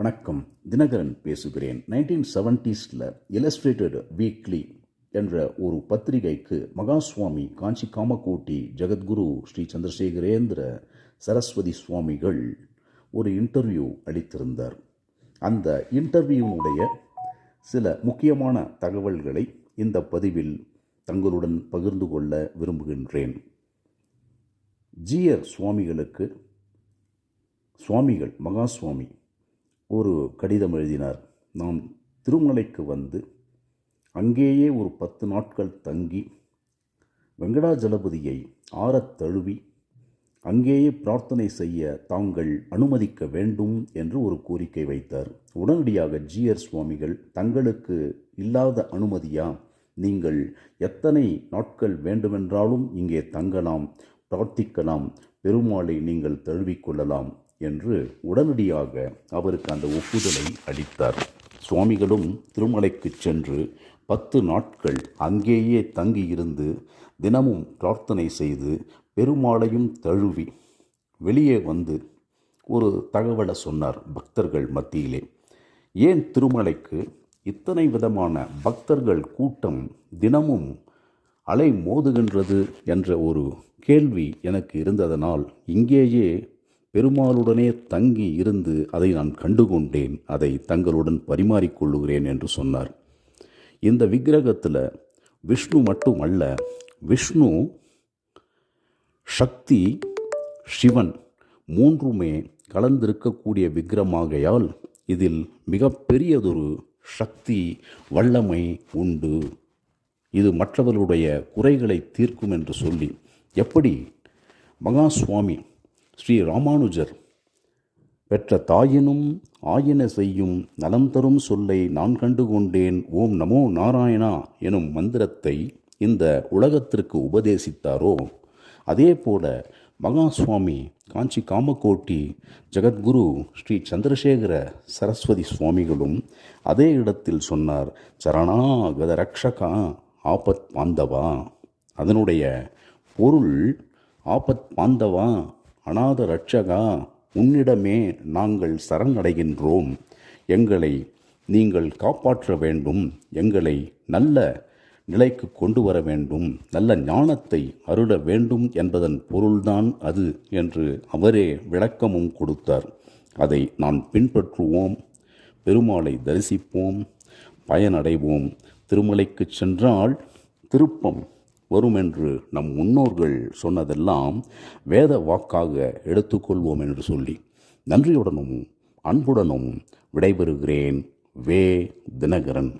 வணக்கம். தினகரன் பேசுகிறேன். Nineteen செவன்டீஸில் illustrated weekly என்ற ஒரு பத்திரிகைக்கு மகாசுவாமி காஞ்சி காமகோட்டி ஜெகத்குரு ஸ்ரீ சந்திரசேகரேந்திர சரஸ்வதி சுவாமிகள் ஒரு இன்டர்வியூ அளித்திருந்தார். அந்த இன்டர்வியூனுடைய சில முக்கியமான தகவல்களை இந்த பதிவில் தங்களுடன் பகிர்ந்து கொள்ள விரும்புகின்றேன். ஜிஆர் சுவாமிகளுக்கு சுவாமிகள் மகாஸ்வாமி ஒரு கடிதம் எழுதினார். நாம் திருமலைக்கு வந்து அங்கேயே ஒரு பத்து நாட்கள் தங்கி வெங்கடாஜலபதியை ஆறத் தழுவி அங்கேயே பிரார்த்தனை செய்ய தாங்கள் அனுமதிக்க வேண்டும் என்று ஒரு கோரிக்கை வைத்தார். உடனடியாக ஜிஆர் சுவாமிகள் தங்களுக்கு இல்லாத அனுமதியா? நீங்கள் எத்தனை நாட்கள் வேண்டுமென்றாலும் இங்கே தங்கலாம் பிரார்த்திக்கலாம் பெருமாளை நீங்கள் தழுவிக்கொள்ளலாம் என்று உடனடியாக அவருக்கு அந்த ஒப்புதலை அளித்தார். சுவாமிகளும் திருமலைக்கு சென்று பத்து நாட்கள் அங்கேயே தங்கியிருந்து தினமும் பிரார்த்தனை செய்து பெருமாளையும் தழுவி வெளியே வந்து ஒரு தகவலை சொன்னார் பக்தர்கள் மத்தியிலே. ஏன் திருமலைக்கு இத்தனை விதமான பக்தர்கள் கூட்டம் தினமும் அலை மோதுகின்றது என்ற ஒரு கேள்வி எனக்கு இருந்ததனால் இங்கேயே பெருமாளுடனே தங்கி இருந்து அதை நான் கண்டுகொண்டேன் அதை தங்களுடன் பரிமாறிக்கொள்ளுகிறேன் என்று சொன்னார். இந்த விக்கிரகத்தில் விஷ்ணு மட்டும் அல்ல விஷ்ணு சக்தி சிவன் மூன்றுமே கலந்திருக்கக்கூடிய விக்கிரமாகையால் இதில் மிகப்பெரியதொரு சக்தி வல்லமை உண்டு. இது மற்றவர்களுடைய குறைகளை தீர்க்கும் என்று சொல்லி எப்படி மகாசுவாமி ஸ்ரீ ராமானுஜர். பெற்ற தாயினும் ஆயின செய்யும் நலம் தரும் சொல்லை நான் கண்டு கொண்டேன் ஓம் நமோ நாராயணா எனும் மந்திரத்தை இந்த உலகத்திற்கு உபதேசித்தாரோ? அதே போல மகா சுவாமி காஞ்சி காமக்கோட்டி ஜெகத்குரு ஸ்ரீ சந்திரசேகர சரஸ்வதி சுவாமிகளும் அதே இடத்தில் சொன்னார் சரணாகத ரக்ஷகா ஆபத் பாந்தவா? அதனுடைய பொருள் ஆபத் பாந்தவா? அநாத ரட்சகா உன்னிடமே நாங்கள் சரணடைகின்றோம். எங்களை நீங்கள் காப்பாற்ற வேண்டும். எங்களை நல்ல நிலைக்கு கொண்டு வர வேண்டும். நல்ல ஞானத்தை அருள வேண்டும் என்பதன் பொருள்தான் அது என்று அவரே விளக்கமும் கொடுத்தார். அதை நான் பின்பற்றுவோம். பெருமாளை தரிசிப்போம். பயனடைவோம். திருமலைக்கு சென்றால் திருப்பம் வரும் என்று நம் முன்னோர்கள் சொன்னதெல்லாம் வேத வாக்காக எடுத்துக்கொள்வோம் என்று சொல்லி நன்றியுடனும் அன்புடனும் விடைபெறுகிறேன் வே தினகரன்.